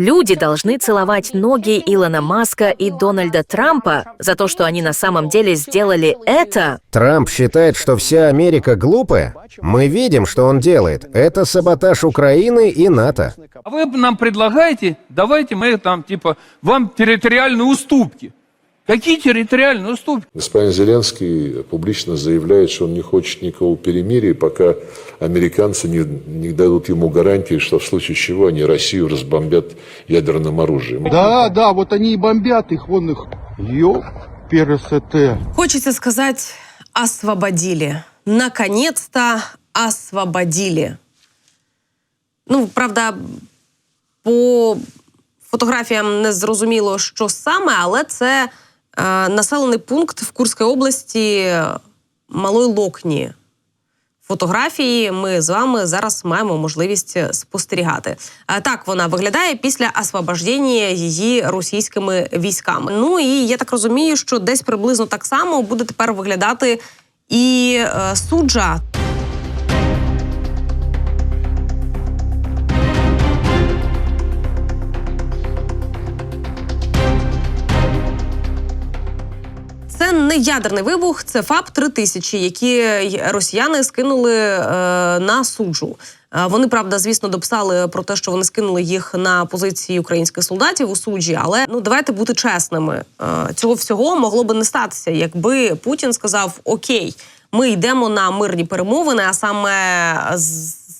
Люди должны целовать ноги Илона Маска и Дональда Трампа за то, что они на самом деле сделали это. Трамп считает, что вся Америка глупая? Мы видим, что он делает. Это саботаж Украины и НАТО. А вы нам предлагаете, давайте мы там, типа, вам территориальные уступки. Какие территориальные уступки? Господин Зеленский публично заявляет, что он не хочет никакого перемирия, пока американцы не, не дадут ему гарантии, что в случае чего они Россию разбомбят ядерным оружием. Да, да, вот они и бомбят их, вон их. Ёп, пересете. Хочется сказать «освободили». Наконец-то освободили. Ну, правда, по фотографіям не зрозуміло, що саме, але це е, населений пункт в Курській області Малої Локні. Фотографії ми з вами зараз маємо можливість спостерігати. А так вона виглядає після освобождення її російськими військами. Ну і я так розумію, що десь приблизно так само буде тепер виглядати і е, суджа. Це не ядерний вибух, це ФАП 3000 які росіяни скинули е, на суджу. Е, Вони правда, звісно, дописали про те, що вони скинули їх на позиції українських солдатів у суджі. Але ну давайте бути чесними. Е, Цього всього могло би не статися, якби Путін сказав: Окей, ми йдемо на мирні перемовини, а саме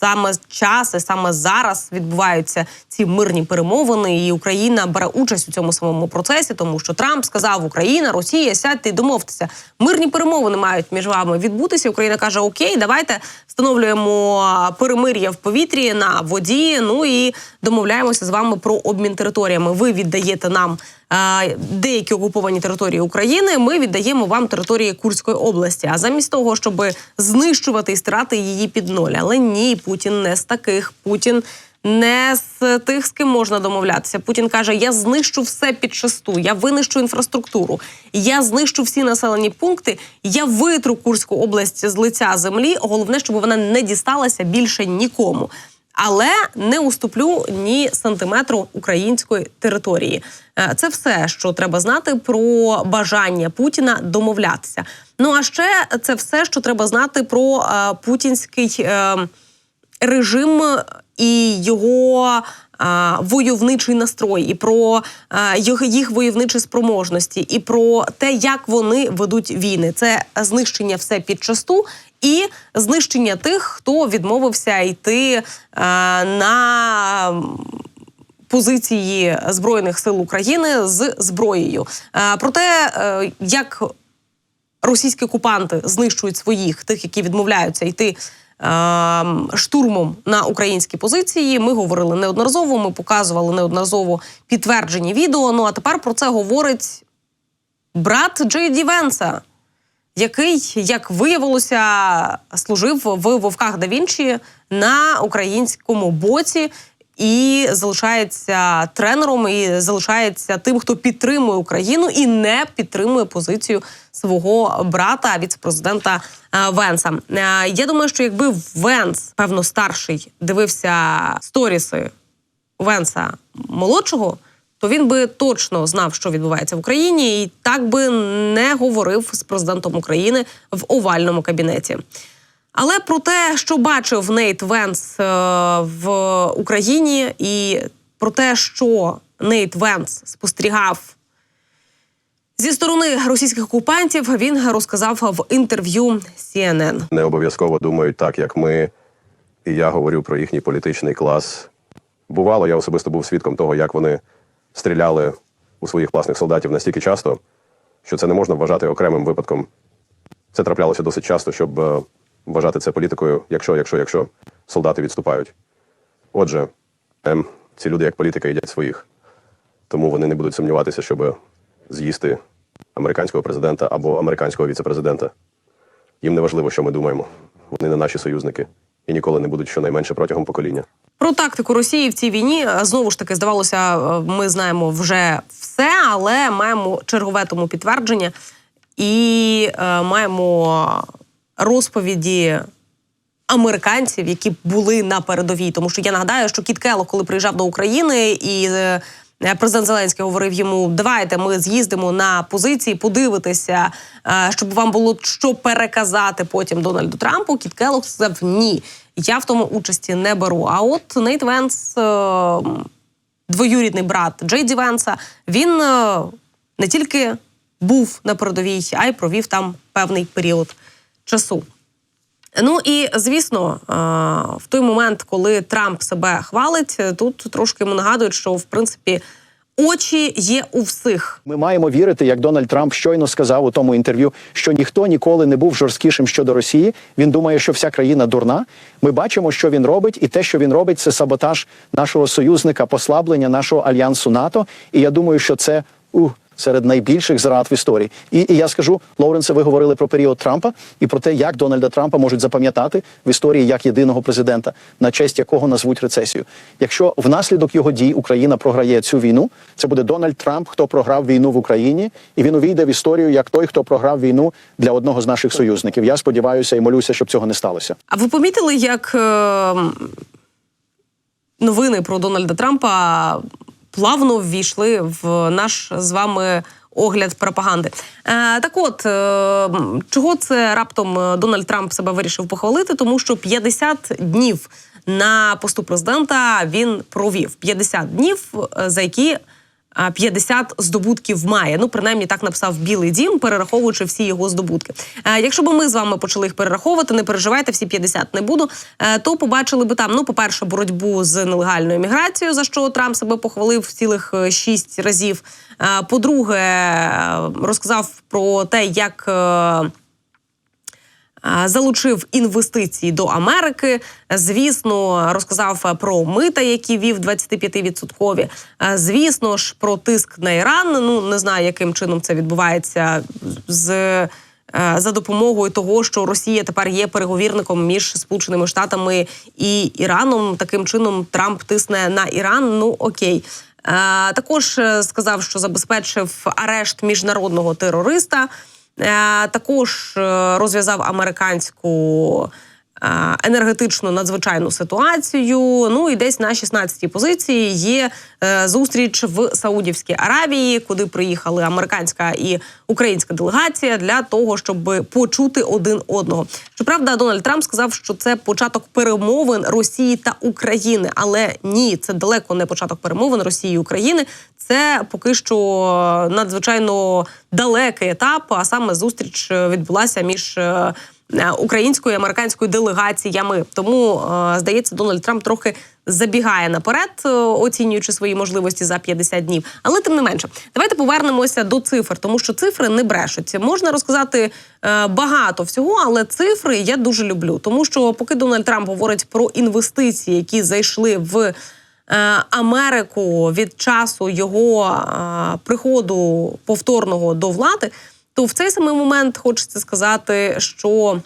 саме час і саме зараз відбуваються ці мирні перемовини, і Україна бере участь у цьому самому процесі, тому що Трамп сказав: Україна, Росія, сядьте і домовтеся. Мирні перемовини мають між вами відбутися. Україна каже: Окей, давайте встановлюємо перемир'я в повітрі на воді. Ну і домовляємося з вами про обмін територіями. Ви віддаєте нам. е, Деякі окуповані території України ми віддаємо вам території Курської області. А замість того, щоб знищувати і стирати її під ноль. Але ні, Путін не з таких. Путін не з тих, з ким можна домовлятися. Путін каже: я знищу все під шесту, я винищу інфраструктуру, я знищу всі населені пункти, я витру Курську область з лиця землі. Головне, щоб вона не дісталася більше нікому. Але не уступлю ні сантиметру української території. Е, Це все, що треба знати про бажання Путіна домовлятися. Ну а ще це все, що треба знати про е, путінський е, режим і його войовничий настрой, і про їх, войовничі спроможності, і про те, як вони ведуть війни. Це знищення все під часту. І знищення тих, хто відмовився йти на позиції збройних сил України з зброєю. Про те, е, як російські окупанти знищують своїх тих, які відмовляються йти. ем, Штурмом на українські позиції ми говорили неодноразово. Ми показували неодноразово підтверджені відео. Ну а тепер про це говорить брат Джей Ді Венса, який, як виявилося, служив в Вовках да Вінчі на українському боці і залишається тренером, і залишається тим, хто підтримує Україну і не підтримує позицію свого брата віцепрезидента е, Венса. Е, Я думаю, що якби Венс, певно, старший дивився сторіси Венса молодшого, то він би точно знав, що відбувається в Україні, і так би не говорив з президентом України в овальному кабінеті. Але про те, що бачив Нейт Венс е, в Україні, і про те, що Нейт Венс спостерігав зі сторони російських окупантів, він розказав в інтерв'ю CNN. не обов'язково думають так, як ми. І я говорю про їхній політичний клас. Бувало, я особисто був свідком того, як вони стріляли у своїх власних солдатів настільки часто, що це не можна вважати окремим випадком. Це траплялося досить часто, щоб е, вважати це політикою, якщо, якщо, якщо солдати відступають. Отже, ем, ці люди, як політика, їдять своїх. Тому вони не будуть сумніватися, щоб з'їсти американського президента або американського віцепрезидента. Їм не важливо, що ми думаємо. Вони не наші союзники і ніколи не будуть щонайменше протягом покоління. Про тактику Росії в цій війні е, знову ж таки здавалося, е, ми знаємо вже все, але маємо чергове тому підтвердження і е, маємо розповіді американців, які були на передовій. Тому що я нагадаю, що Кіт Келлог, коли приїжджав до України і. е, Президент Зеленський говорив йому: давайте ми з'їздимо на позиції, подивитися, е, щоб вам було що переказати потім Дональду Трампу. Кіт Келлог сказав ні. Я в тому участі не беру. А от Нейт Венс, е, двоюрідний брат Джей Ді Венса, він не тільки був на передовій, а й провів там певний період часу. Ну і звісно, в той момент, коли Трамп себе хвалить, тут трошки йому нагадують, що в принципі очі є у всіх. Ми маємо вірити, як Дональд Трамп щойно сказав у тому інтерв'ю, що ніхто ніколи не був жорсткішим щодо Росії. Він думає, що вся країна дурна. Ми бачимо, що він робить, і те, що він робить, це саботаж нашого союзника, послаблення нашого альянсу НАТО. І я думаю, що це ух, серед найбільших зрад в історії. І, і я скажу, Лоуренсе, ви говорили про період Трампа і про те, як Дональда Трампа можуть запам'ятати в історії як єдиного президента, на честь якого назвуть рецесію. Якщо внаслідок його дій Україна програє цю війну, це буде Дональд Трамп, хто програв війну в Україні, і він увійде в історію як той, хто програв війну для одного з наших союзників. Я сподіваюся і молюся, щоб цього не сталося. А ви помітили, як е, новини про Дональда Трампа плавно ввійшли в наш з вами огляд пропаганди? Е, так от, е, чого це раптом е, Дональд Трамп себе вирішив похвалити? Тому що 50 днів на посту президента він провів 50 днів, е, за які 50 здобутків має. Ну, принаймні так написав Білий Дім, перераховуючи всі його здобутки. Е, Якщо б ми з вами почали їх перераховувати, не переживайте, всі 50 не буду. е, То побачили би там, ну, по-перше, боротьбу з нелегальною міграцією, за що Трамп себе похвалив цілих е, 6 разів. Е, По-друге, е, розказав про те, як. Залучив інвестиції до Америки. Звісно, розказав про мита, які вів 25-відсоткові. Звісно ж, про тиск на Іран. Ну не знаю, яким чином це відбувається з. е, За допомогою того, що Росія тепер є переговірником між Сполученими Штатами і Іраном, таким чином Трамп тисне на Іран. Ну окей, Е, також е, сказав, що забезпечив арешт міжнародного терориста. Е, Також е, розв'язав американську е, енергетичну надзвичайну ситуацію. Ну і десь на 16-й позиції є зустріч в Саудівській Аравії, куди приїхали американська і українська делегація для того, щоб почути один одного. Щоправда, Дональд Трамп сказав, що це початок перемовин Росії та України, але ні, це далеко не початок перемовин Росії і України. Це поки що надзвичайно далекий етап. А саме зустріч е, відбулася між е, е, українською і американською делегаціями. Тому здається, Дональд Трамп трохи забігає наперед, оцінюючи свої можливості за 50 днів. Але тим не менше, давайте повернемося до цифр, тому що цифри не брешуть. Можна розказати багато всього, але цифри я дуже люблю, тому що поки Дональд Трамп говорить про інвестиції, які зайшли в Америку від часу його е, приходу повторного до влади, то в цей самий момент хочеться сказати, що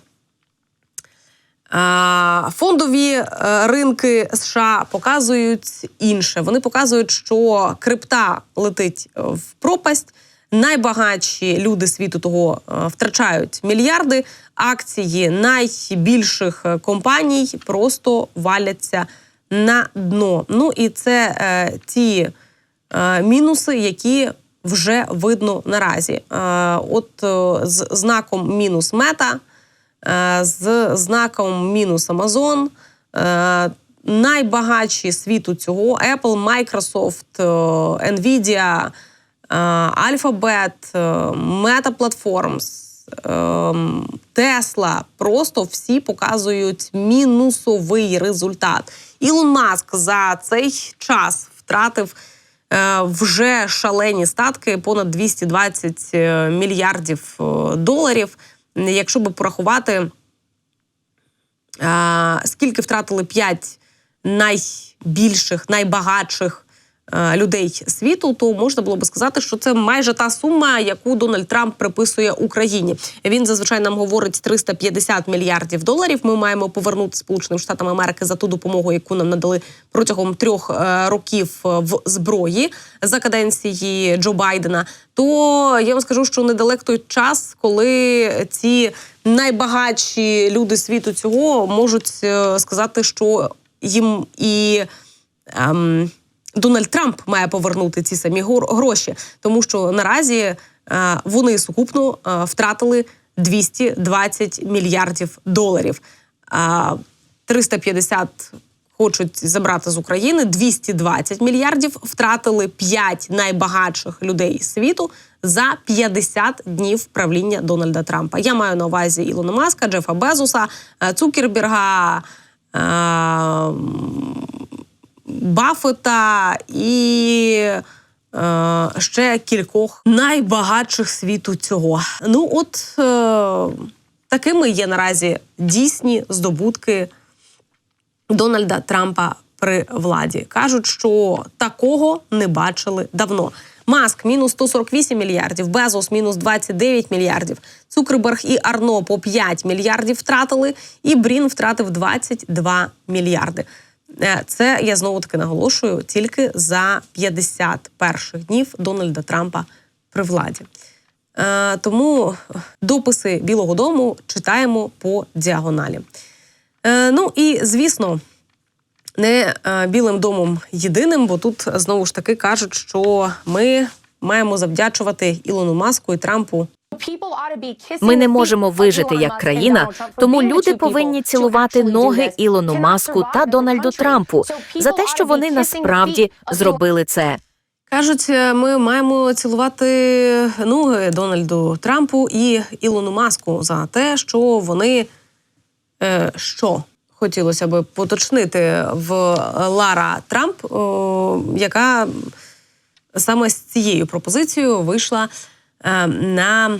Фондові е, ринки США показують інше. Вони показують, що крипта летить е, в пропасть. Найбагатші люди світу того е, втрачають мільярди. Акції найбільших е, компаній просто валяться на дно. Ну і це е, ті е, мінуси, які вже видно наразі. Е, от е, з знаком мінус мета, е, з знаком мінус Amazon. Е, найбагатші світу цього Apple, Microsoft, е, Nvidia, е, Alphabet, е, Meta Platforms, Тесла просто всі показують мінусовий результат. Ілон Маск за цей час втратив е, вже шалені статки понад 220 е, мільярдів е, доларів. Якщо би порахувати, скільки втратили 5 найбільших, найбагатших людей світу, то можна було би сказати, що це майже та сума, яку Дональд Трамп приписує Україні. Він зазвичай нам говорить 350 мільярдів доларів. Ми маємо повернути Сполученим Штатам Америки за ту допомогу, яку нам надали протягом трьох е, років е, в зброї за каденції Джо Байдена. То я вам скажу, що недалек той час, коли ці найбагатші люди світу цього можуть е, сказати, що їм і ем, Дональд Трамп має повернути ці самі гроші, тому що наразі е, вони сукупно е, втратили 220 мільярдів доларів. А 350 хочуть забрати з України 220 мільярдів. Втратили 5 найбагатших людей світу за 50 днів правління Дональда Трампа. Я маю на увазі Ілона Маска, Джефа Безоса, е, Цукерберга. Баффета і е, ще кількох найбагатших світу цього. Ну, от е, такими є наразі дійсні здобутки Дональда Трампа при владі. Кажуть, що такого не бачили давно. Маск мінус 148 мільярдів, Безос мінус 29 мільярдів, Цукерберг і Арно по 5 мільярдів втратили, і Брін втратив 22 мільярди. Е, Це я знову таки наголошую тільки за 50 перших днів Дональда Трампа при владі. Е, Тому дописи Білого Дому читаємо по діагоналі. Е, Ну і звісно, не білим домом єдиним, бо тут знову ж таки кажуть, що ми маємо завдячувати Ілону Маску і Трампу. Ми не можемо вижити як країна, тому люди повинні цілувати ноги Ілону Маску та Дональду Трампу за те, що вони насправді зробили це. Кажуть, е, ми маємо цілувати ноги Дональду Трампу і Ілону Маску за те, що вони е, що хотілося би поточнити в Лара Трамп, о, яка саме з цією пропозицією вийшла на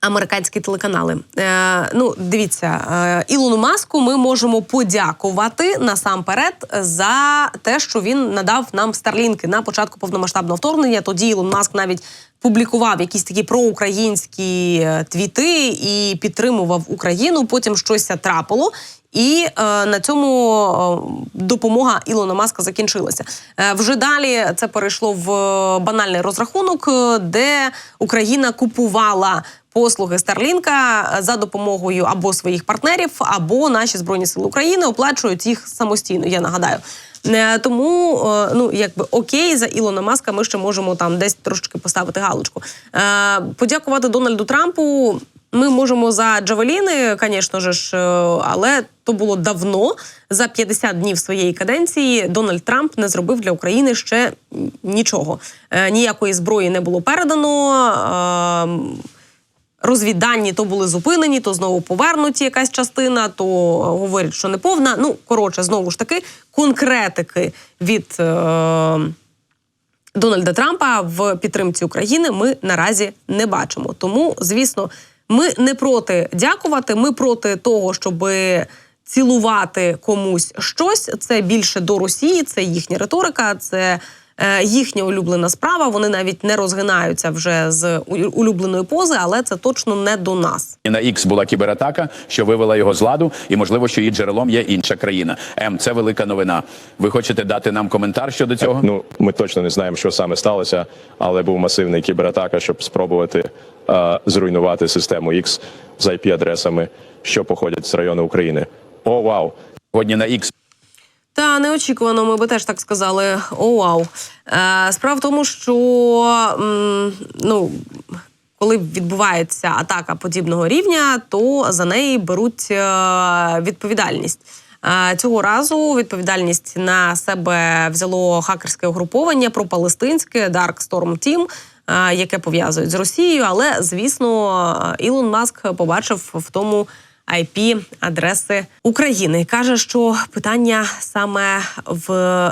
американські телеканали. Е, ну, дивіться, е, Ілону Маску ми можемо подякувати насамперед за те, що він надав нам старлінки на початку повномасштабного вторгнення. Тоді Ілон Маск навіть публікував якісь такі проукраїнські е, твіти і підтримував Україну. Потім щось трапило. І е, на цьому е, допомога Ілона Маска закінчилася. Е, вже далі це перейшло в е, банальний розрахунок, е, де Україна купувала послуги Старлінка за допомогою або своїх партнерів, або наші збройні сили України оплачують їх самостійно. Я нагадаю. Тому ну якби окей, за Ілона Маска ми ще можемо там десь трошечки поставити галочку. Подякувати Дональду Трампу. Ми можемо за Джавеліни, звісно ж, е, але то було давно. За 50 днів своєї каденції Дональд Трамп не зробив для України ще нічого. Е, Ніякої зброї не було передано. е, Розвіддані то були зупинені, то знову повернуті якась частина, то говорять, що не повна. Ну, коротше, знову ж таки, конкретики від е, Дональда Трампа в підтримці України ми наразі не бачимо. Тому, звісно, ми не проти дякувати. Ми проти того, щоб цілувати комусь щось. Це більше до Росії, це їхня риторика, це їхня улюблена справа. Вони навіть не розгинаються вже з улюбленої пози, але це точно не до нас. І на X була кібератака, що вивела його з ладу, і можливо, що її джерелом є інша країна. М, це велика новина. Ви хочете дати нам коментар щодо цього? Ну, ми точно не знаємо, що саме сталося, але був масивний кібератака, щоб спробувати е, зруйнувати систему X з IP-адресами, що походять з району України. О, вау! Сьогодні на X Та неочікувано, ми би теж так сказали. О, вау. Е, справа в тому, що м, ну. Коли відбувається атака подібного рівня, то за неї беруть е, відповідальність. Е, Цього разу відповідальність на себе взяло хакерське угруповання пропалестинське Dark Storm Team, е, яке пов'язують з Росією. Але звісно, Ілон Маск побачив в тому IP-адреси України. Каже, що питання саме в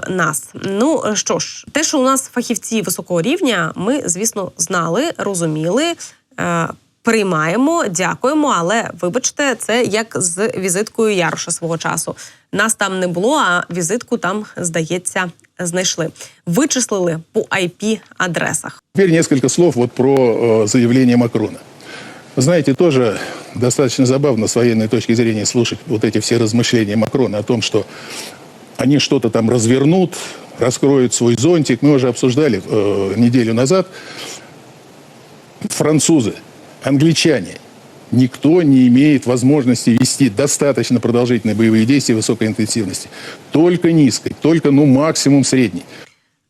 нас. Ну що ж, те, що у нас фахівці високого рівня, ми звісно знали, розуміли. Е, Приймаємо, дякуємо, але вибачте, це як з візиткою Яроша свого часу. Нас там не було, а візитку там, здається, знайшли. Вичислили по IP-адресах. Теперь несколько слов вот про э, заявление Макрона. Знаете, тоже достаточно забавно с военной точки зрения слушать вот эти все размышления Макрона о том, что они что-то там развернут, раскроют свой зонтик. Мы уже обсуждали э, неделю назад. Французы, англичане, никто не имеет возможности вести достаточно продолжительные боевые действия высокой интенсивности. Только низкой, только, ну, максимум средней.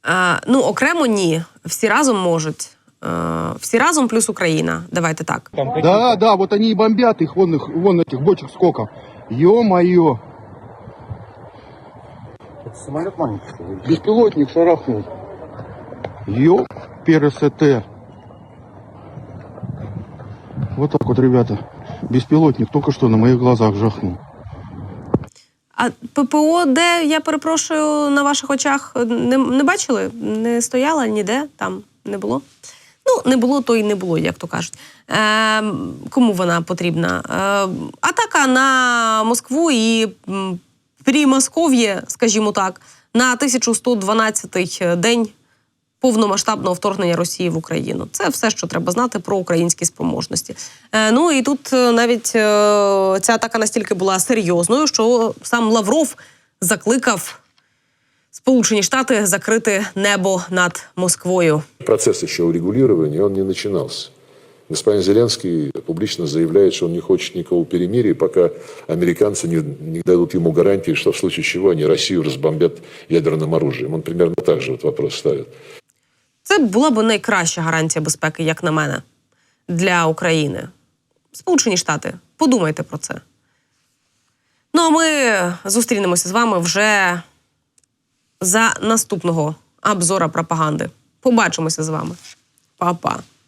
Е, ну, окремо ні. Всі разом можуть. Е, всі разом плюс Україна. Давайте так. Да, да, вот они и бомбят их, вон их, вон этих бочек сколько. Ё-моё. Самолет маленький. что ли? Беспилотник шарахнул. Ё, ПРСТ. Вот так вот, ребята. Беспилотник только что на моих глазах жахнул. А ППО, де я перепрошую на ваших очах, не, не бачили? Не стояла ніде, там не було. Не було, то й не було, як то кажуть. Е, кому вона потрібна? Е, атака на Москву і м, Прімосков'є, скажімо так, на 1112 день повномасштабного вторгнення Росії в Україну. Це все, що треба знати про українські спроможності. Е, ну і тут е, навіть е, ця атака настільки була серйозною, що сам Лавров закликав Сполучені Штати закрити небо над Москвою. Процесс еще урегулирования, он не начинался. Господин Зеленский публично заявляет, что он не хочет никакого перемирия, пока американцы не, не дадут ему гарантии, что в случае чего они Россию разбомбят ядерным оружием. Он примерно так же вот вопрос ставит. Це була б найкраща гарантія безпеки, як на мене, для України. Сполучені Штати, подумайте про це. Ну а ми зустрінемося з вами вже за наступного обзора пропаганди. Побачимося з вами. Па-па.